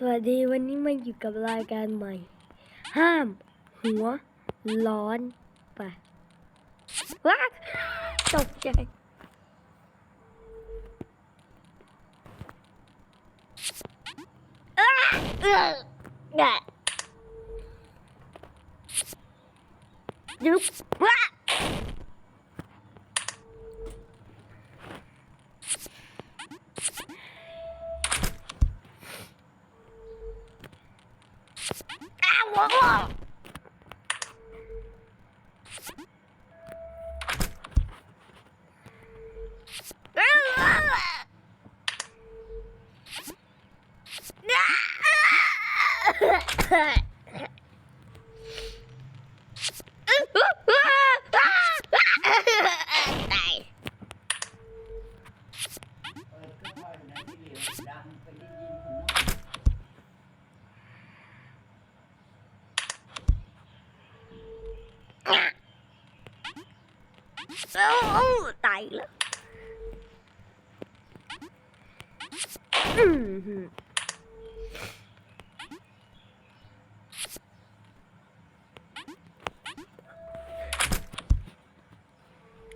สวัสดีวันนี้มาอยู่กับรายการใหม่ ห้าม หัว ร้อนไปว้าตกใจอ้าเอื้อแกยุบว้า อ้า കയ്യില്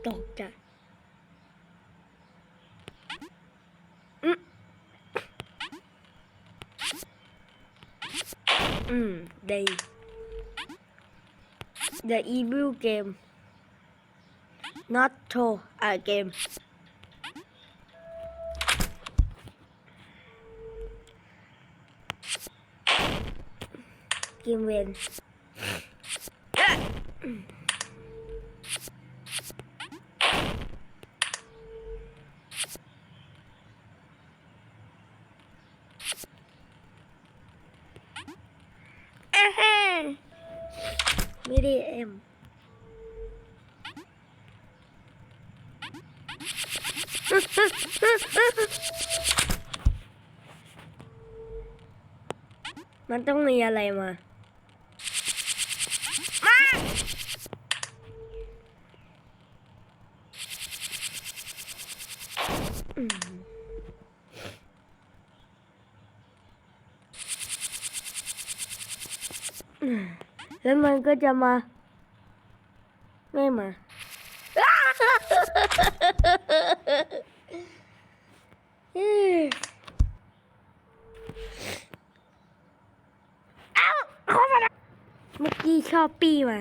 doctor đây. The Evil Game. Not to a game เกมเวนอ่าฮะไม่ได้เอ็มมันต้องมีอะไรมา มาอืมแล้วมันก็จะมา ไม่มาเอ้าเข้า มาแล้วเมื่อกี้ชอบปี้มา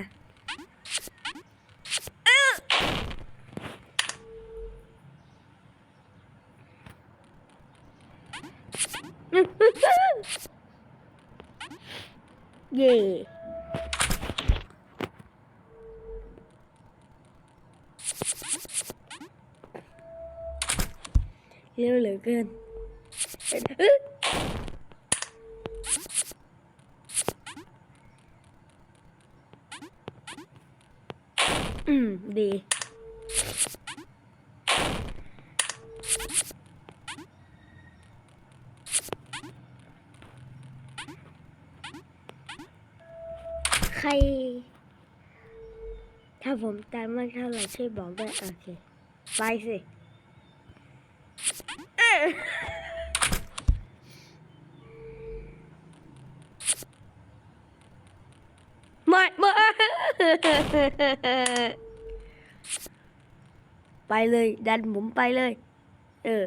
เย่ เร็วเหลือเกินอื้มดีใคร ถ้าผมตามมากเท่าไหร่ช่วยบอกด้วย โอเค ไปสิ เอ้ยไม่ไม่ไปเลยดันผมไปเลย เออ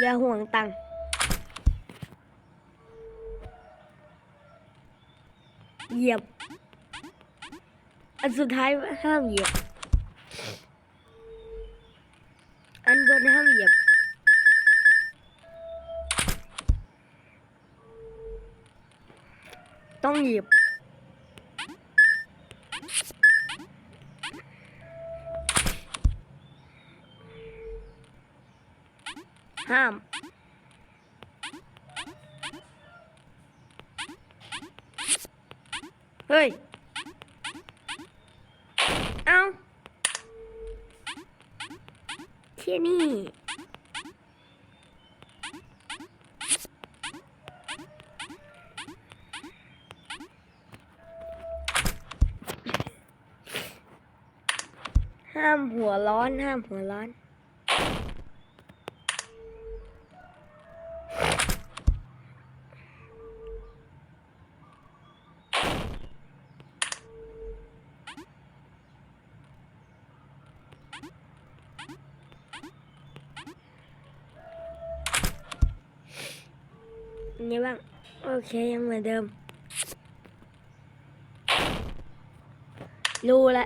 อย่าห่วงตังค์ เหยียบ อันสุดท้ายห้ามเหยียบ อันบนห้ามเหยียบ ต้องเหยียบห้าม เฮ้ย เอาเที่ยนี่ห้ามหัวร้อน ห้ามหัวร้อน ไงบ้าง โอเคยังเหมือนเดิม รู้ละ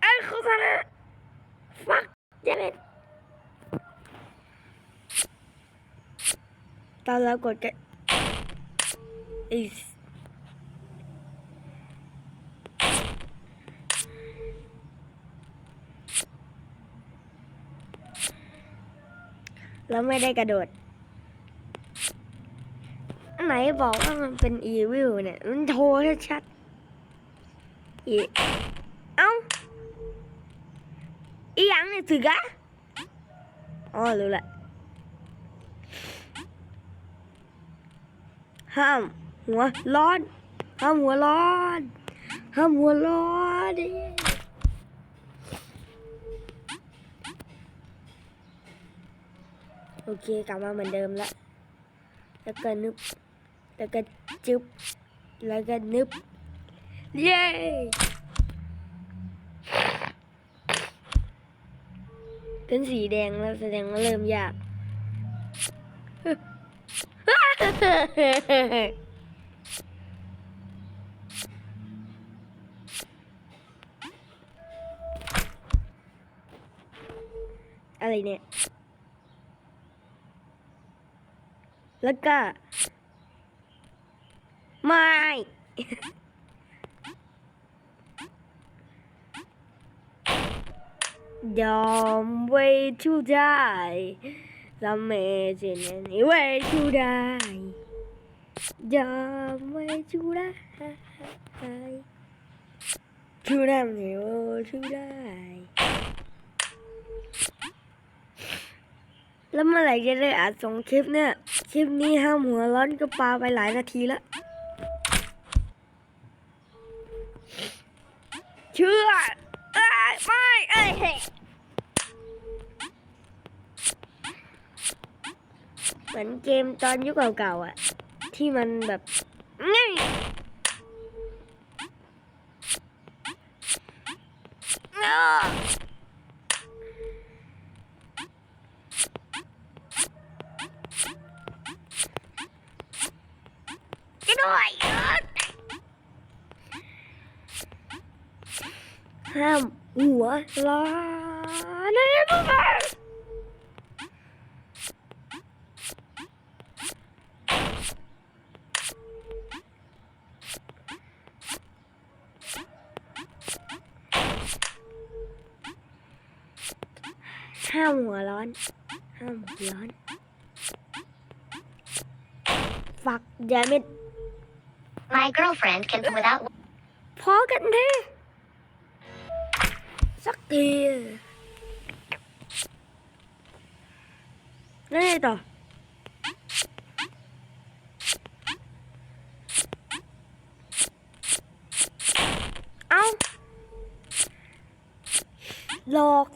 ไอ้โฆษณาฟักเจเนตตอนเรากดกันอีสแล้วไม่ได้กระโดด ไหนบอกว่ามันเป็นอีวิลเนี่ย มันโทรชัดๆอีเอ้า อีหยังเนี่ยสึกอะอ๋อรู้ละห้ามหัวร้อน ห้ามหัวร้อน ห้ามหัวร้อนโอเคกลับมาเหมือนเดิมละแล้วก็นึบ แล้วก็จุ๊บ แล้วก็นึบ เย้เป็นสีแดงแล้วแสดงว่าเริ่มยาก อะไรเนี่ย แล้วก็ ไม่ยอม way to die ทำไมจะนั่น way to die ยอม way to die to die way to die แล้วเมื่อไหร่จะได้อัดส่งคลิปเนี่ย คลิปนี้ห้ามหัวร้อนก็ปาไปหลายนาทีแล้ว เชื่อเอ้ยไม่เอ้ยเฮ้ยเหมือนเกมตอนยุคเก่าๆอะ ที่มันแบบนี่ด้วย ห้ามหัวร้อนนะพวกเราห้ามหัวร้อน ห้ามหัวร้อนฝักยาเม็ด My girlfriend can without พอกันทีสักทีแล้วไงต่อเอาหลอก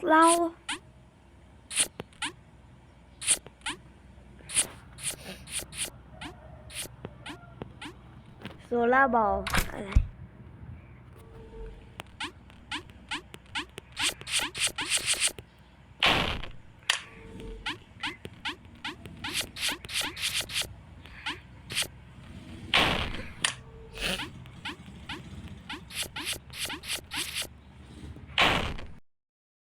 เราโซล่าบอลอะไร